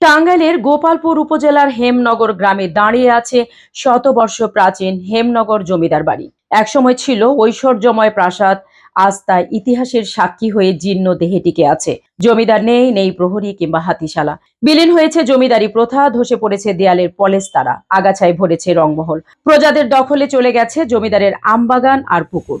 টাঙ্গাইলের গোপালপুর উপজেলার হেমনগর গ্রামে দাঁড়িয়ে আছে শতবর্ষ প্রাচীন হেমনগর জমিদার বাড়ি। একসময় ছিল ঐশ্বর্যময় প্রাসাদ, আজ তা ইতিহাসের সাক্ষী হয়ে জীর্ণ দেহে টিকে আছে। জমিদার নেই নেই প্রহরী কিংবা হাতিশালা। বিলীন হয়েছে জমিদারি প্রথা, ধসে পড়েছে দেয়ালের পলেস্তারা আগাছায় ভরেছে রংমহল। প্রজাদের দখলে চলে গেছে জমিদারের আমবাগান আর পুকুর।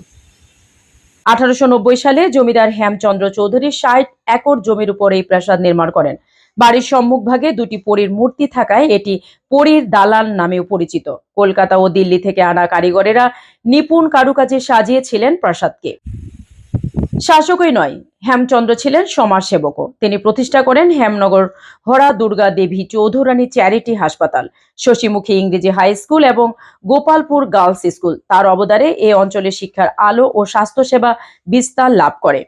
আঠারোশো নব্বই সালে জমিদার হেমচন্দ্র চৌধুরী ষাট একর জমির উপর এই প্রাসাদ নির্মাণ করেন। বাড়ির সম্মুখভাগে দুটি পরীর মূর্তি থাকায় এটি পরীর দালান নামেও পরিচিত। কলকাতা ও দিল্লি থেকে আনা কারিগরেরা নিপুণ কারুকাজে সাজিয়েছিলেন প্রাসাদকে। শাসকই নয়, হেমচন্দ্র ছিলেন সমাজ সমাজসেবকও। তিনি প্রতিষ্ঠা করেন হেমনগর হরা দুর্গা দেবী চৌধুরানী চ্যারিটি হাসপাতাল, শশীমুখী ইংরেজি হাই স্কুল এবং গোপালপুর গার্লস স্কুল। তার অবদানে এ অঞ্চলে শিক্ষার আলো ও স্বাস্থ্যসেবা বিস্তার লাভ করে।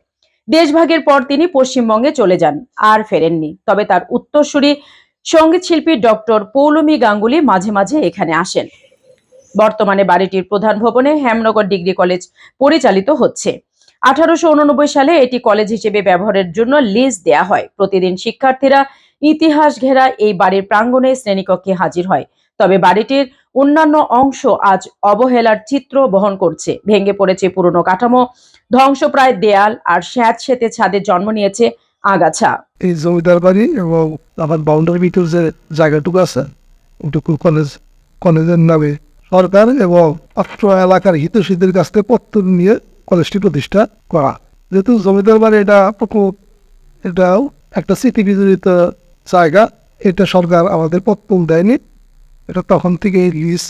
দেশভাগের পর তিনি পশ্চিমবঙ্গে চলে যান, আর ফেরেননি। তবে তার উত্তরসূরি সংগীত শিল্পী ডক্টর পৌলমী গাঙ্গুলি মাঝে মাঝে এখানে আসেন। বর্তমানে বাড়িটির প্রধান ভবনে হেমনগর ডিগ্রি কলেজ পরিচালিত হচ্ছে। আঠারোশো উননব্বই সালে এটি কলেজ হিসেবে ব্যবহারের জন্য লিজ দেয়া হয়। প্রতিদিন শিক্ষার্থীরা ইতিহাস ঘেরা এই বাড়ির প্রাঙ্গণে শ্রেণীকক্ষে হাজির হয়। তবে বাড়িটির অন্যান্য অংশ আজ অবহেলার চিত্র বহন করছে। ভেঙে পড়েছে পুরনো কাঠামো ধ্বংসপ্রায় দেয়াল আর স্যাঁত সেতে ছাদে জন্ম নিয়েছে আগাছা। এই জমিদার বাড়ি এবং আমার বাউন্ডারি ভিতর যে জায়গাটুকু আছে, ওটুকু কলেজ, কলেজের নামে সরকার এবং অত্র এলাকার হিতৈষীদের কাছ থেকে পত্র নিয়ে কলেজটি প্রতিষ্ঠা করা। যেহেতু জমিদার বাড়ি এটা এটাও একটা স্মৃতি বিজড়িত জায়গা, এটা সরকার আমাদের পত্র দেয়নি। এটা তখন থেকে লিজ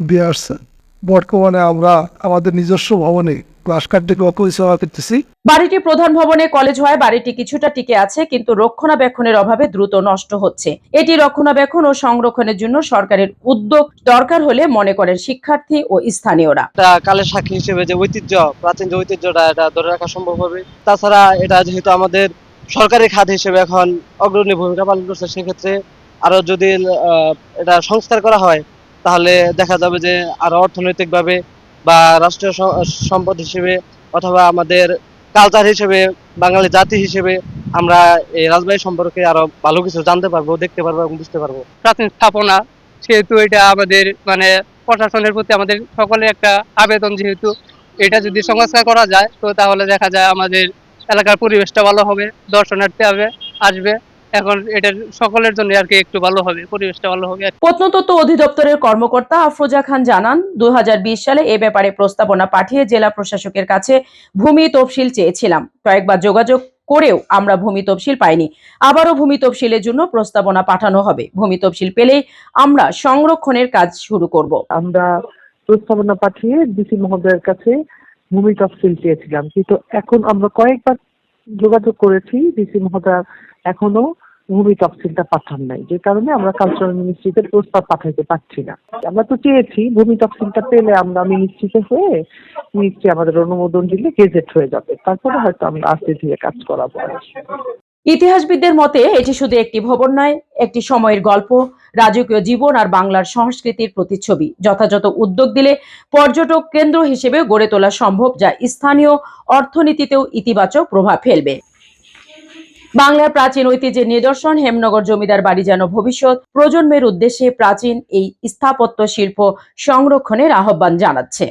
দিয়ে আসছে। বর্তমানে আমরা আমাদের নিজস্ব ভবনে ক্লাস কার্যক্রম পরিচালনা করতেছি। বাড়িটি প্রধান ভবনে কলেজ হয় বাড়িটি কিছুটা টিকে আছে কিন্তু রক্ষণাবেক্ষণের অভাবে দ্রুত নষ্ট হচ্ছে। এটি রক্ষণাবেক্ষণ ও সংরক্ষণের জন্য সরকারের উদ্যোগ দরকার হলে মনে করেন শিক্ষার্থী ও স্থানীয়রা। কালের সাক্ষী হিসেবে যে ঐতিহ্য প্রাচীন যে ঐতিহ্যটা এটা ধরে রাখা সম্ভব হবে। তাছাড়া এটা যেহেতু আমাদের সরকারি খাত হিসেবে এখন অগ্রণী ভূমিকা পালন করছে সেক্ষেত্রে আরও যদি এটা সংস্কার করা হয়, তাহলে দেখা যাবে যে আরও অর্থনৈতিকভাবে বা রাষ্ট্রীয় সম্পদ হিসেবে অথবা আমাদের কালচার হিসেবে, বাঙালি জাতি হিসেবে আমরা এই রাজবাড়ি সম্পর্কে আরও ভালো কিছু জানতে পারব, দেখতে পারব এবং বুঝতে পারব। প্রাচীন স্থাপনা সেহেতু এটা আমাদের মানে প্রশাসনের প্রতি আমাদের সকলের একটা আবেদন, যেহেতু এটা যদি সংস্কার করা যায়, তো তাহলে দেখা যায় আমাদের এলাকার পরিবেশটা ভালো হবে, দর্শনার্থী হবে আসবে। এখন এটা সকলের জন্য আর কি একটু ভালো হবে পরিবেশটা ভালো হবে প্রত্নতত্ত্ব অধিদপ্তরের কর্মকর্তা আফরোজা খান জানান দু হাজার বিশ সালে এ ব্যাপারে প্রস্তাবনা পাঠিয়ে জেলা প্রশাসকের কাছে ভূমি তফসিল চেয়েছিলাম। কয়েকবার যোগাযোগ করেও আমরা ভূমি তফসিল পাইনি। আবারও ভূমি তফসিলের জন্য প্রস্তাবনা পাঠানো হবে। ভূমি তফসিল পেলেই আমরা সংরক্ষণের কাজ শুরু করব। আমরা প্রস্তাবনা পাঠিয়ে ডিসি মহোদয়ের কাছে ভূমি তফসিল চেয়েছিলাম। কিন্তু এখন আমরা কয়েকবার যোগাযোগ করেছি ডিসি মহোদয় এখনও ভূমি তফসিলটা পাঠান নাই। যে কারণে আমরা কালচারাল মিনিস্ট্রিতে প্রস্তাব পাঠাইতে পারছি না। আমরা তো চেয়েছি, ভূমি তফসিলটা পেলে আমরা মিনিস্ট্রিতে হয়ে মিনিস্ট্রি আমাদের অনুমোদন দিলে গেজেট হয়ে যাবে। তারপরে হয়তো আমরা আস্তে ধীরে কাজ করাবো। ইতিহাসবিদদের মতে এটি শুধু একটি ভবন নয়, একটি সময়ের গল্প, রাজকীয় জীবন আর বাংলার সংস্কৃতির প্রতিচ্ছবি। যথাযথ উদ্যোগ দিলে পর্যটক কেন্দ্র হিসেবে গড়ে তোলা সম্ভব, যা স্থানীয় অর্থনীতিতেও ইতিবাচক প্রভাব ফেলবে। বাংলার প্রাচীন ঐতিহ্যের নিদর্শন, হেমনগর জমিদার বাড়ি যেন ভবিষ্যৎ প্রজন্মের উদ্দেশ্যে প্রাচীন এই স্থাপত্য শিল্প সংরক্ষণের আহ্বান জানাচ্ছে।